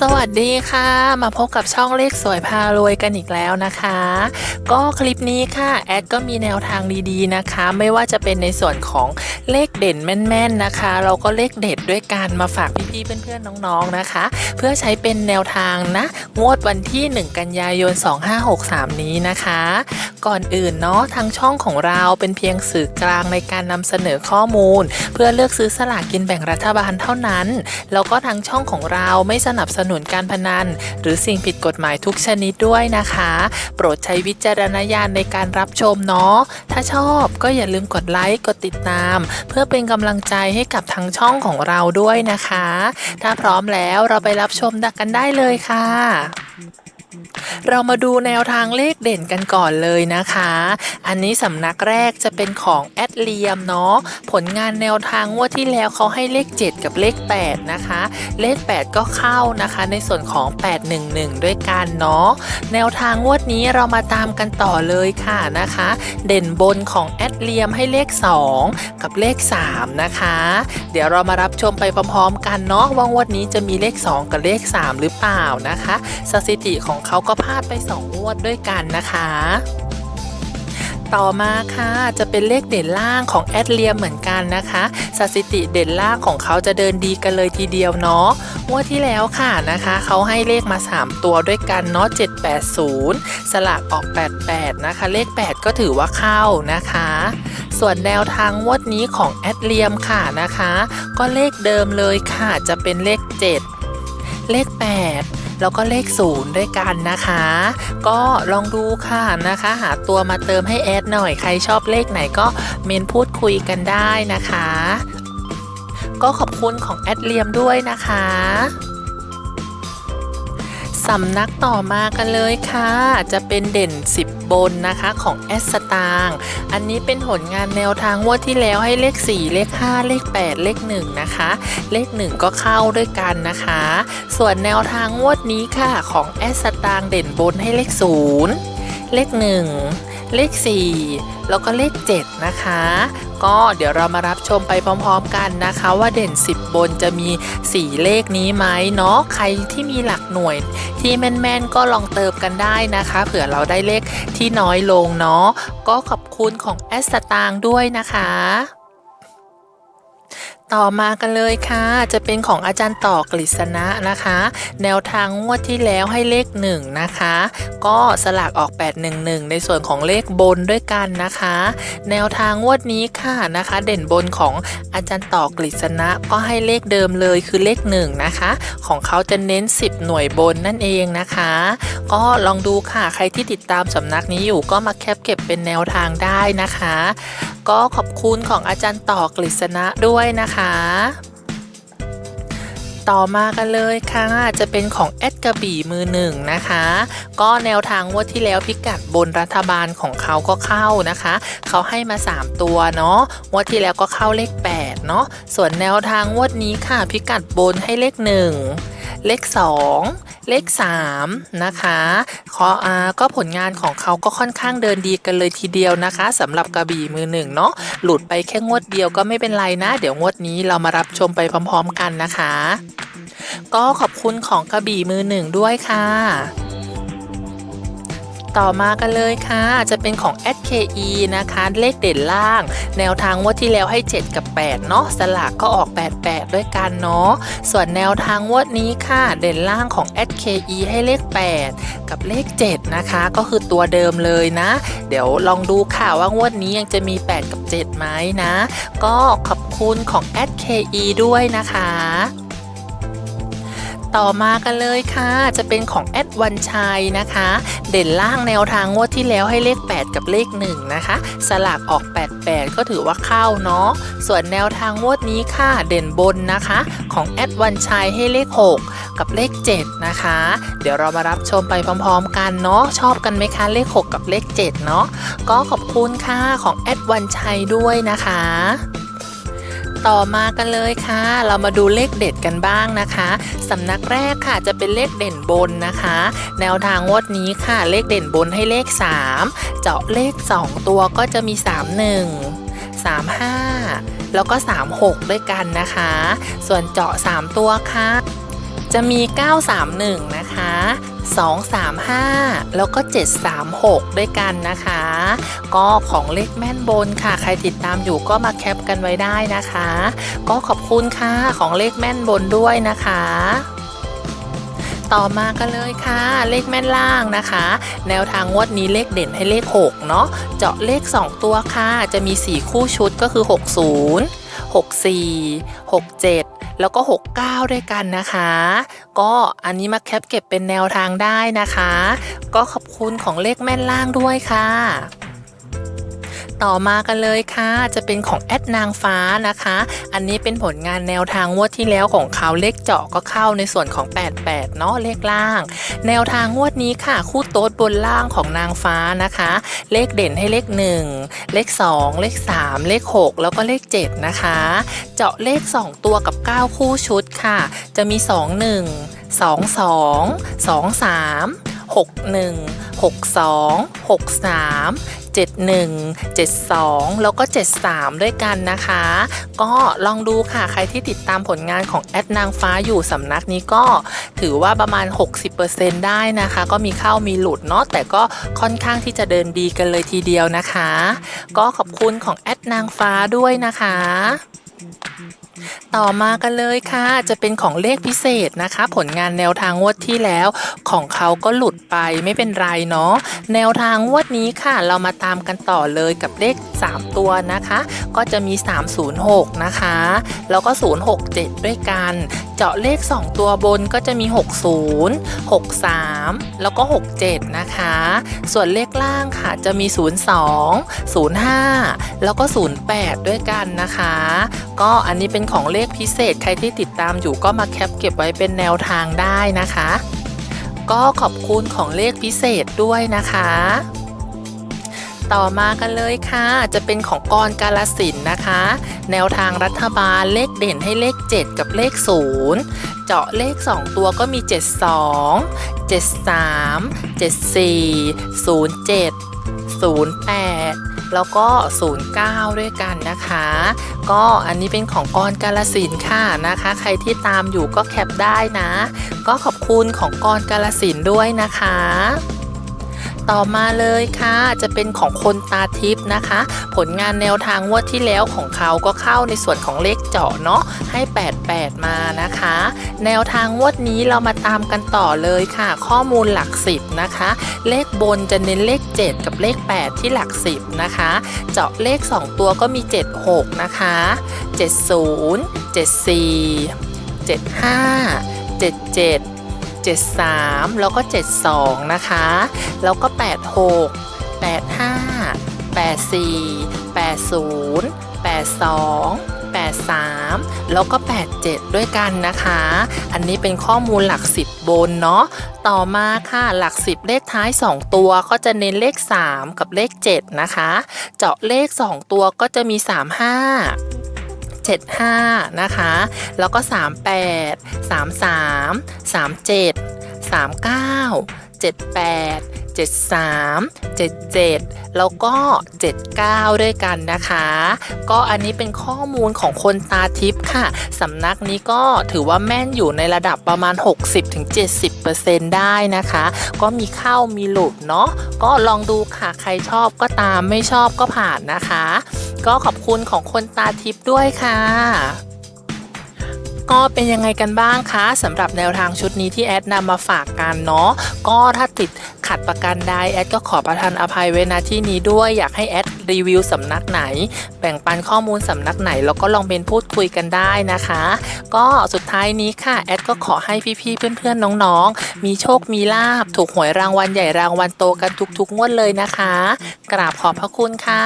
สวัสดีค่ะ มาพบกับช่องเลขสวยพารวยกันอีกแล้วนะคะ ก็คลิปนี้ค่ะแอดก็มีแนวทางดีๆนะคะ ไม่ว่าจะเป็นในส่วนของเลขเด่นแม่นๆนะคะ เราก็เลขเด็ดด้วยการมาฝาก พี่ๆเพื่อนๆน้องๆนะคะ เพื่อใช้เป็นแนวทางนะ งวดวันที่ 1 กันยายน 2563 นี้นะคะ ก่อนอื่นเนาะทางช่องของเราเป็นเพียงสื่อกลางในการนำเสนอข้อมูล เพื่อเลือกซื้อสลากกินแบ่งรัฐบาลเท่านั้น แล้วก็ทางช่องของเราไม่สนับสนุนการพนัน หรือสิ่งผิดกฎหมายทุกชนิดด้วยนะคะ โปรดใช้วิจารณญาณในการรับชมเนาะถ้าชอบก็อย่าลืมกดไลค์กดติดตาม เพื่อเป็นกำลังใจให้กับทางช่องของเราด้วยนะคะถ้าพร้อมแล้วเราไปรับชมดักกันได้เลยค่ะ เรามาดูแนวทางเลขเด่นกันก่อนเลยนะคะ อันนี้สำนักแรกจะเป็นของแอดเลียมเนาะ ผลงานแนวทางงวดที่แล้วเขาให้เลข 7 กับเลข 8 นะคะ เลข 8 ก็เข้านะคะ ในส่วนของ 811 ด้วยกันเนาะ แนวทางงวดนี้เรามาตามกันต่อเลยค่ะนะคะ เด่นบนของแอดเลียมให้เลข 2 กับเลข 3 นะคะ เดี๋ยวเรามารับชมไปพร้อมๆกันเนาะว่างวดนี้จะมีเลข 2 กับเลข 3 หรือเปล่านะคะ สถิติของเขาก็พลาดไป2งวดด้วยกันนะคะ ต่อมาค่ะจะเป็นเลขเด่นล่างของแอดเลียมเหมือนกันนะคะสถิติเด่นล่างของเขาจะเดินดีกันเลยทีเดียวเนาะงวดที่แล้วค่ะนะคะ เขาให้เลขมา 3 ตัวด้วยกันเนาะ780 สลากออก 88 นะคะ เลข 8 ก็ถือว่าเข้านะคะส่วนแนวทางงวดนี้ของแอดเลียมค่ะนะคะ ก็เลขเดิมเลยค่ะจะเป็นเลข 7 เลข 8 แล้วก็เลขศูนย์ด้วยกันนะคะ ก็ลองดูค่ะนะคะ หาตัวมาเติมให้แอดหน่อยใครชอบเลขไหนก็เมนพูดคุยกันได้นะคะ ก็ขอบคุณของแอดเลียมด้วยนะคะ สำนักต่อมากันเลยค่ะ จะเป็นเด่น 10 บนนะคะของแอสสตางอันนี้เป็นผลงานแนวทางงวดที่แล้วให้เลข 4 เลข 5 เลข 8 เลข 1 นะคะ เลข 1 ก็เข้าด้วยกันนะคะ ส่วนแนวทางงวดนี้ค่ะของแอสสตางเด่นบนให้เลข 0 เลข 1 เลข 4 แล้วก็เลข 7 นะคะ ก็เดี๋ยวเรามารับชมไปพร้อมๆกันนะคะ ว่าเด่น 10 บนจะมี 4 เลขนี้ไหมเนาะใครที่มีหลักหน่วย ที่แม่นๆก็ลองเติมกันได้นะคะ เผื่อเราได้เลขที่น้อยลงเนาะก็ขอบคุณของแอสตางด้วยนะคะ ต่อมากันเลยค่ะ จะเป็นของอาจารย์ต่อกฤษณะนะคะ แนวทางงวดที่แล้วให้เลข 1 นะคะ ก็สลากออก 811 ในส่วนของเลขบนด้วยกันนะคะ แนวทางงวดนี้ค่ะนะคะ เด่นบนของอาจารย์ต่อกฤษณะก็ให้เลขเดิมเลยคือเลข 1 นะคะ ของเขาจะเน้น 10 หน่วยบนนั่นเองนะคะ ก็ลองดูค่ะใครที่ติดตามสำนักนี้อยู่ก็มาแคปเก็บเป็นแนวทางได้นะคะ ก็ขอบคุณของอาจารย์ต่อกฤษณะด้วยนะคะ ต่อมากันเลยค่ะ จะเป็นของแอดกระบี่มือหนึ่งนะคะ ก็แนวทางงวดที่แล้วพิกัดบนรัฐบาลของเขาก็เข้านะคะ เขาให้มา 3 ตัวเนาะงวดที่แล้วก็เข้าเลข 8 เนาะส่วนแนวทางงวดนี้ค่ะ พิกัดบนให้เลข 1 เลข 2 เลข 3 นะคะขออาก็ผลงานของเขาก็ค่อนข้างเดินดีกันเลยทีเดียวนะคะสำหรับกระบี่มือหนึ่งเนาะหลุดไปแค่งวดเดียวก็ไม่เป็นไรนะ เดี๋ยวงวดนี้เรามารับชมไปพร้อม ๆ กันนะคะ ก็ขอบคุณของกระบี่มือหนึ่งด้วยค่ะ ต่อมากันเลยค่ะ จะเป็นของ SKE นะคะ เลขเด่นล่าง แนวทางงวดที่แล้วให้ 7 กับ 8 เนาะสลากก็ออก 88 ด้วยกันเนาะส่วนแนวทางงวดนี้ค่ะ เด่นล่างของ SKE ให้เลข 8 กับเลข 7 นะคะ ก็คือตัวเดิมเลยนะ เดี๋ยวลองดูค่ะว่างวดนี้ยังจะมี 8 กับ 7 ไหมนะ ก็ขอบคุณของ SKE ด้วยนะคะ ต่อมากันเลยค่ะ จะเป็นของแอดวันชัยนะคะ เด่นล่างแนวทางงวดที่แล้วให้เลข 8 กับเลข 1 นะคะ สลากออก 88 ก็ถือว่าเข้าเนาะส่วนแนวทางงวดนี้ค่ะเด่นบนนะคะ ของแอดวันชัยให้เลข 6 กับเลข 7 นะคะ เดี๋ยวเรามารับชมไปพร้อมๆ กันเนาะชอบกันไหมคะเลข 6 กับเลข 7 เนาะก็ขอบคุณค่ะของแอดวันชัยด้วยนะคะ ต่อมากันเลยค่ะ เรามาดูเลขเด็ดกันบ้างนะคะสำนักแรกค่ะจะเป็นเลขเด่นบนนะคะ แนวทางงวดนี้ค่ะเลขเด่นบนให้เลข 3 เจาะเลข 2 ตัวก็จะมี 31 35 แล้วก็ 36 ด้วยกันนะคะ ส่วนเจาะ 3 ตัวค่ะ จะมี 931 นะคะ 235 แล้วก็ 736 ด้วยกันนะคะ ก็ของเลขแม่นบนค่ะ ใครติดตามอยู่ก็มาแคปกันไว้ได้นะคะ ก็ขอบคุณค่ะของเลขแม่นบนด้วยนะคะต่อมากันเลยค่ะ เลขแม่นล่างนะคะ แนวทางงวดนี้เลขเด่นให้เลข 6 เนาะเจาะเลข 2 ตัวค่ะ จะมี 4 คู่ชุดก็คือ 60 64 67 แล้วก็ 69 ด้วยกันนะคะ ก็อันนี้มาแคปเก็บเป็นแนวทางได้นะคะ ก็ขอบคุณของเลขแม่นล่างด้วยค่ะ ต่อมากันเลยค่ะ จะเป็นของแอดนางฟ้านะคะ อันนี้เป็นผลงานแนวทางงวดที่แล้วของเขาเลขเจาะก็เข้าในส่วนของ 88 เนาะเลขล่าง แนวทางงวดนี้ค่ะ คู่โต๊ดบนล่างของนางฟ้านะคะ เลขเด่นให้เลข 1 เลข 2 เลข 3 เลข 6 แล้วก็เลข 7 นะคะ เจาะเลข 2 ตัวกับ 9 คู่ชุดค่ะ จะมี 2 1 2 2 2 3 61 62 63 71 72 แล้วก็ 73 ด้วยกันนะคะ ก็ลองดูค่ะใครที่ติดตามผลงานของแอดนางฟ้าอยู่สำนักนี้ก็ถือว่าประมาณ 60%ได้นะคะ ก็มีเข้ามีหลุดเนาะแต่ก็ค่อนข้างที่จะเดินดีกันเลยทีเดียวนะคะ ก็ขอบคุณของแอดนางฟ้าด้วยนะคะ ต่อมากันเลยค่ะ จะเป็นของเลขพิเศษนะคะ ผลงานแนวทางงวดที่แล้วของเขาก็หลุดไปไม่เป็นไรเนาะแนวทางงวดนี้ค่ะ เรามาตามกันต่อเลยกับเลข 3 ตัวนะคะ ก็จะมี 306 นะคะ แล้วก็ 067 ด้วยกัน เจาะเลข 2 ตัวบนก็จะมี 60 63 แล้วก็ 67 นะคะ ส่วนเลขล่างค่ะจะมี 02 05 แล้วก็ 08 ด้วยกันนะคะ ก็อันนี้เป็นของเลขพิเศษใครที่ติดตามอยู่ก็มาแคปเก็บไว้เป็นแนวทางได้นะคะ ก็ขอบคุณของเลขพิเศษด้วยนะคะ ต่อมากันเลยค่ะ จะเป็นของกรกาลสินนะคะ แนวทางรัฐบาลเลขเด่นให้เลข 7 กับเลข 0 เจาะเลข 2 ตัวก็มี 72 73 74 07 08 แล้วก็ 09 ด้วยกันนะคะ ก็อันนี้เป็นของกรกาลสินค่ะนะคะ ใครที่ตามอยู่ก็แคปได้นะ ก็ขอบคุณของกรกาลสินด้วยนะคะ ต่อมาเลยค่ะ จะเป็นของคนตาทิพย์นะคะ ผลงานแนวทางงวดที่แล้วของเขาก็เข้าในส่วนของเลขเจาะเนาะให้ 88 มานะคะ แนวทางงวดนี้เรามาตามกันต่อเลยค่ะ ข้อมูลหลักสิบนะคะ เลขบนจะเน้นเลข 7 กับเลข 8 ที่หลักสิบนะคะ เจาะเลข 2 ตัวก็มี 76 นะคะ 70 74 75 77 73 แล้วก็ 72 นะคะ แล้วก็ 86 85 84 80 82 83 แล้วก็ 87 ด้วยกันนะคะ อันนี้เป็นข้อมูลหลัก 10 บนเนาะ ต่อมาค่ะหลัก 10 เลขท้าย 2 ตัวก็จะเน้นเลข 3 กับเลข 7 นะคะ เจาะเลข 2 ตัวก็จะมี 35 75 นะคะ แล้วก็ 38 33 37 39 78 73 77 แล้วก็ 79 ด้วยกันนะคะ ก็อันนี้เป็นข้อมูลของคนตาทิพย์ค่ะ สำนักนี้ก็ถือว่าแม่นอยู่ในระดับประมาณ 60-70%ได้นะคะ ก็มีเข้ามีหลุดเนาะ ก็ลองดูค่ะ ใครชอบก็ตามไม่ชอบก็ผ่านนะคะ ก็ขอบคุณของคนตาทิพย์ด้วยค่ะ ก็เป็นยังไงกันบ้างคะสำหรับแนวทางชุดนี้ที่แอดนำมาฝากกันเนาะก็ถ้าติดขัดประกันใดแอดก็ขอประทานอภัยไว้ณที่นี้ด้วยอยากให้แอดรีวิวสำนักไหน แบ่งปันข้อมูลสำนักไหน แล้วก็ลองเป็นพูดคุยกันได้นะคะ ก็สุดท้ายนี้ค่ะแอดก็ขอให้พี่ๆเพื่อนๆน้องๆ มีโชคมีลาบถูกหวยรางวัลใหญ่รางวัลโตกันทุกๆงวดเลยนะคะ กราบขอบพระคุณค่ะ